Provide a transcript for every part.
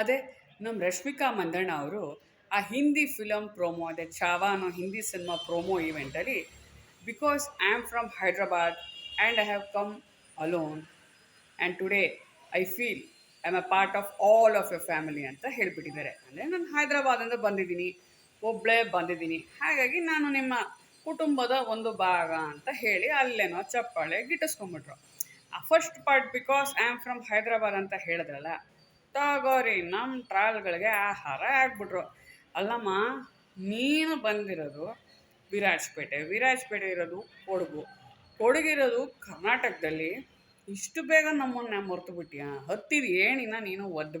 ಅದೇ ನಮ್ಮ ರಶ್ಮಿಕಾ ಮಂದಣ್ಣ ಅವರು ಆ ಹಿಂದಿ ಫಿಲಮ್ ಪ್ರೋಮೋ ಅದೇ ಚಾವಾ ಅನ್ನೋ Hindi cinema promo ಈವೆಂಟಲ್ಲಿ because I am from Hyderabad and I have come alone and today I feel I am a part of all of your family ಅಂತ ಹೇಳಿಬಿಟ್ಟಿದ್ದಾರೆ. ಅಂದರೆ ನಾನು ಹೈದ್ರಾಬಾದಿಂದ ಬಂದಿದ್ದೀನಿ ಒಬ್ಬಳೇ ಬಂದಿದ್ದೀನಿ. ಹಾಗಾಗಿ ನಾನು ನಿಮ್ಮ ಕುಟುಂಬದ ಒಂದು ಭಾಗ ಅಂತ ಹೇಳಿ ಅಲ್ಲೇನೋ ಚಪ್ಪಾಳೆ ಗಿಟ್ಟಿಸ್ಕೊಂಬಿಟ್ರು first part because I am from Hyderabad ಅಂತ ಹೇಳಿದ್ರಲ್ಲ ತಗೋರಿ ನಮ್ಮ ಟ್ರಾವೆಲ್ಗಳಿಗೆ ಆಹಾರ ಆಗ್ಬಿಟ್ರು. ಅಲ್ಲಮ್ಮ, ನೀನು ಬಂದಿರೋದು ವಿರಾಜಪೇಟೆ. ವಿರಾಜಪೇಟೆ ಇರೋದು ಕೊಡಗು. ಕೊಡಗಿರೋದು ಕರ್ನಾಟಕದಲ್ಲಿ. ಇಷ್ಟು ಬೇಗ ನಮ್ಮನ್ನ ಮರೆತು ಬಿಟ್ಟಿಯಾ ಹತ್ತಿದ ಏಣಿನ ನೀನು ಒದ್ದು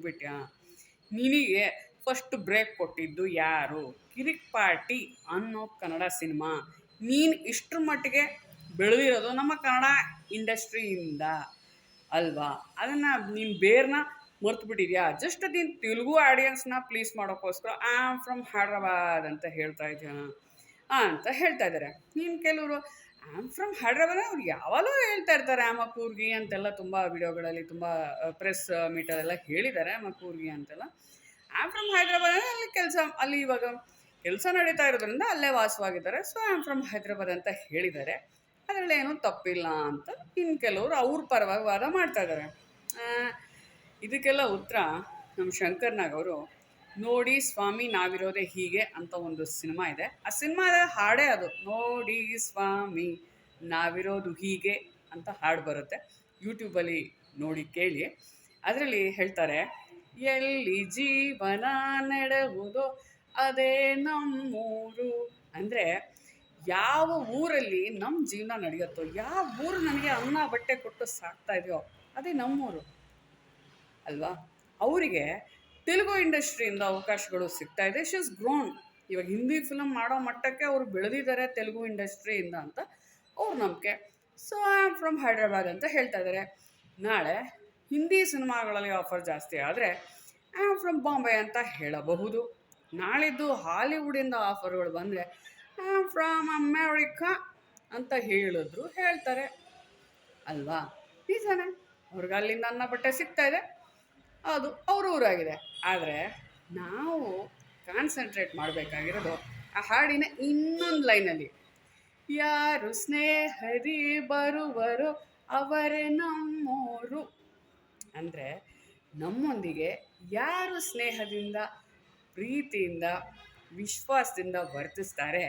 ನಿನಗೆ ಫಸ್ಟ್ ಬ್ರೇಕ್ ಕೊಟ್ಟಿದ್ದು ಯಾರು? ಕಿರಿಕ್ ಪಾರ್ಟಿ ಅನ್ನೋ ಕನ್ನಡ ಸಿನಿಮಾ. ನೀನು ಇಷ್ಟ್ರ ಮಟ್ಟಿಗೆ ಬೆಳೆದಿರೋದು ನಮ್ಮ ಕನ್ನಡ ಇಂಡಸ್ಟ್ರಿಯಿಂದ ಅಲ್ವಾ? ಅದನ್ನು ನಿನ್ನ ಬೇರ್ನ ಮರ್ತು ಬಿಟ್ಟಿದ್ಯಾ ಜಸ್ಟ್ ನೀನು ತೆಲುಗು ಆಡಿಯನ್ಸ್ನ ಪ್ಲೀಸ್ ಮಾಡೋಕ್ಕೋಸ್ಕರ ಐ ಆಮ್ ಫ್ರಮ್ ಹೈದ್ರಾಬಾದ್ ಅಂತ ಹೇಳ್ತಾ ಇದ್ದೀನ ಅಂತ ಹೇಳ್ತಾ ಇದ್ದಾರೆ ನೀನು ಕೆಲವರು ಐ ಆಮ್ ಫ್ರಮ್ ಹೈದ್ರಾಬಾದ್ ಅವ್ರು ಯಾವಾಗಲೂ ಹೇಳ್ತಾ ಇರ್ತಾರೆ ಆಮ ಕೂರ್ಗಿ ಅಂತೆಲ್ಲ ತುಂಬ ವಿಡಿಯೋಗಳಲ್ಲಿ ತುಂಬ ಪ್ರೆಸ್ ಮೀಟಲ್ಲೆಲ್ಲ ಹೇಳಿದ್ದಾರೆ ಆಮ ಕೂರ್ಗಿ ಅಂತೆಲ್ಲ. ಐ ಆಮ್ ಫ್ರಮ್ ಹೈದ್ರಾಬಾದ್ ಅಲ್ಲಿ ಕೆಲಸ, ಅಲ್ಲಿ ಇವಾಗ ಕೆಲಸ ನಡೀತಾ ಇರೋದ್ರಿಂದ ಅಲ್ಲೇ ವಾಸವಾಗಿದ್ದಾರೆ. So I am from Hyderabad ಅಂತ ಹೇಳಿದ್ದಾರೆ. ಅದರಲ್ಲಿ ಏನೂ ತಪ್ಪಿಲ್ಲ ಅಂತ ಇನ್ನು ಕೆಲವರು ಅವ್ರ ಪರವಾಗಿ ವಾದ ಮಾಡ್ತಾ ಇದ್ದಾರೆ ಇದಕ್ಕೆಲ್ಲ ಉತ್ತರ ನಮ್ಮ ಶಂಕರ್ನಾಗ್ ಅವರು, ನೋಡಿ ಸ್ವಾಮಿ ನಾವಿರೋದೇ ಹೀಗೆ ಅಂತ ಒಂದು ಸಿನಿಮಾ ಇದೆ. ಆ ಸಿನಿಮಾದ ಹಾಡೇ ಅದು, ನೋಡಿ ಸ್ವಾಮಿ ನಾವಿರೋದು ಹೀಗೆ ಅಂತ ಹಾಡು ಬರುತ್ತೆ. ಯೂಟ್ಯೂಬಲ್ಲಿ ನೋಡಿ ಕೇಳಿ. ಅದರಲ್ಲಿ ಹೇಳ್ತಾರೆ, ಎಲ್ಲಿ ಜೀವನ ನಡೆಯುವುದೋ ಅದೇ ನಮ್ಮೂರು ಅಂದರೆ, ಯಾವ ಊರಲ್ಲಿ ನಮ್ಮ ಜೀವನ ನಡೆಯುತ್ತೋ, ಯಾವ ಊರು ನನಗೆ ಅನ್ನ, ಬಟ್ಟೆ ಕೊಟ್ಟು ಸಾಕ್ತಾ ಇದೆಯೋ, ಅದೇ ನಮ್ಮೂರು. ಅಲ್ವಾ? ಅವರಿಗೆ ತೆಲುಗು ಇಂಡಸ್ಟ್ರಿಯಿಂದ ಅವಕಾಶಗಳು ಸಿಗ್ತಾ ಇದೆ. ಶಿ ಇಸ್ ಗ್ರೋನ್ ಇವಾಗ ಹಿಂದಿ ಫಿಲಮ್ ಮಾಡೋ ಮಟ್ಟಕ್ಕೆ ಅವರು ಬೆಳೆದಿದ್ದಾರೆ ತೆಲುಗು ಇಂಡಸ್ಟ್ರಿಯಿಂದ ಅಂತ ಅವ್ರ ನಂಬಿಕೆ. So I am from Hyderabad ಅಂತ ಹೇಳ್ತಾ ಇದ್ದಾರೆ. ನಾಳೆ ಹಿಂದಿ ಸಿನಿಮಾಗಳಲ್ಲಿ ಆಫರ್ ಜಾಸ್ತಿ ಆದರೆ ಐ ಆಮ್ ಫ್ರಮ್ ಬಾಂಬೆ ಅಂತ ಹೇಳಬಹುದು. ನಾಳಿದ್ದು ಹಾಲಿವುಡಿಂದ ಆಫರ್ಗಳು ಬಂದರೆ ಐ ಆಮ್ ಫ್ರಮ್ ಅಮೇರಿಕಾ ಅಂತ ಹೇಳಿದ್ರು ಹೇಳ್ತಾರೆ. ಅಲ್ವಾ? ನಿಜಾನೇ ಅವ್ರಿಗೆ ಅಲ್ಲಿಂದ ಅನ್ನ ಬಟ್ಟೆ ಸಿಗ್ತಾ ಇದೆ. ಅದು ಅವ್ರ ಊರಾಗಿದೆ ಆದರೆ ನಾವು ಕಾನ್ಸಂಟ್ರೇಟ್ ಮಾಡಬೇಕಾಗಿರೋದು ಆ ಹಾಡಿನ ಇನ್ನೊಂದು ಲೈನಲ್ಲಿ. ಯಾರು ಸ್ನೇಹರಿ ಬರುವರು ಅವರೇ ನಮ್ಮೋರು. ಅಂದರೆ ನಮ್ಮೊಂದಿಗೆ ಯಾರು ಸ್ನೇಹದಿಂದ, ಪ್ರೀತಿಯಿಂದ, ವಿಶ್ವಾಸದಿಂದ ವರ್ತಿಸ್ತಾರೆ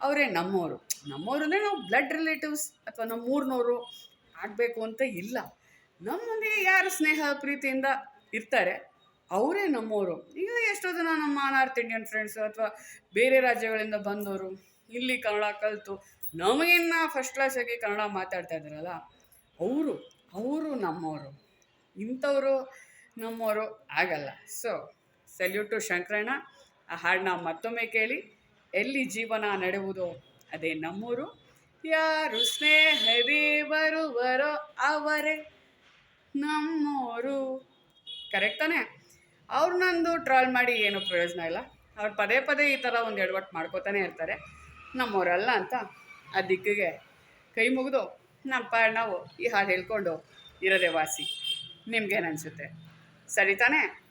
ಅವರೇ ನಮ್ಮವರು ನಮ್ಮವರು ಅಂದರೆ ನಾವು ಬ್ಲಡ್ ರಿಲೇಟಿವ್ಸ್ ಅಥವಾ ನಮ್ಮೂರಿನವರು ಆಗಬೇಕು ಅಂತ ಇಲ್ಲ. ನಮ್ಮೊಂದಿಗೆ ಯಾರು ಸ್ನೇಹ, ಪ್ರೀತಿಯಿಂದ ಇರ್ತಾರೆ. ಅವರೇ ನಮ್ಮವರು ಈಗ ಎಷ್ಟೋ ಜನ ನಮ್ಮ ನಾರ್ತ್ ಇಂಡಿಯನ್ ಫ್ರೆಂಡ್ಸು ಅಥವಾ ಬೇರೆ ರಾಜ್ಯಗಳಿಂದ ಬಂದವರು ಇಲ್ಲಿ ಕನ್ನಡ ಕಲಿತು. ನಮಗಿನ್ನ ಫಸ್ಟ್ ಕ್ಲಾಸಾಗಿ ಕನ್ನಡ ಮಾತಾಡ್ತಾ ಇದ್ದಾರಲ್ಲ. ಅವರು ಅವರು ನಮ್ಮವರು ಇಂಥವರು ನಮ್ಮವರು ಆಗಲ್ಲ. ಸೊ ಸೆಲ್ಯೂಟ್ ಟು ಶಂಕರಣ್ಣ ಆ ಹಾಡನ್ನ ಮತ್ತೊಮ್ಮೆ ಕೇಳಿ. ಎಲ್ಲಿ ಜೀವನ ನಡೆಯುವುದು? ಅದೇ ನಮ್ಮೂರು. ಯಾರು ಸ್ನೇಹದೇ ಬರುವರೋ ಅವರೇ ನಮ್ಮೋರು. ಕರೆಕ್ಟ್ ತಾನೇ? ಅವ್ರು ನಂದು ಟ್ರಾಲ್ ಮಾಡಿ ಏನು ಪ್ರಯೋಜನ ಇಲ್ಲ. ಅವ್ರು ಪದೇ ಪದೇ ಈ ಥರ ಒಂದು ಎಡವಟ್ಟು ಮಾಡ್ಕೋತಾನೆ ಇರ್ತಾರೆ. ನಮ್ಮವರಲ್ಲ ಅಂತ ಆ ದಿಕ್ಕಿಗೆ ಕೈ ಮುಗಿದು ನಮ್ಮ ಪಾಡ್ ನಾವು ಈ ಹಾಡು ಹೇಳ್ಕೊಂಡು ಇರೋದೇ ವಾಸಿ. ನಿಮ್ಗೇನು ಅನಿಸುತ್ತೆ? ಸರಿ ತಾನೇ?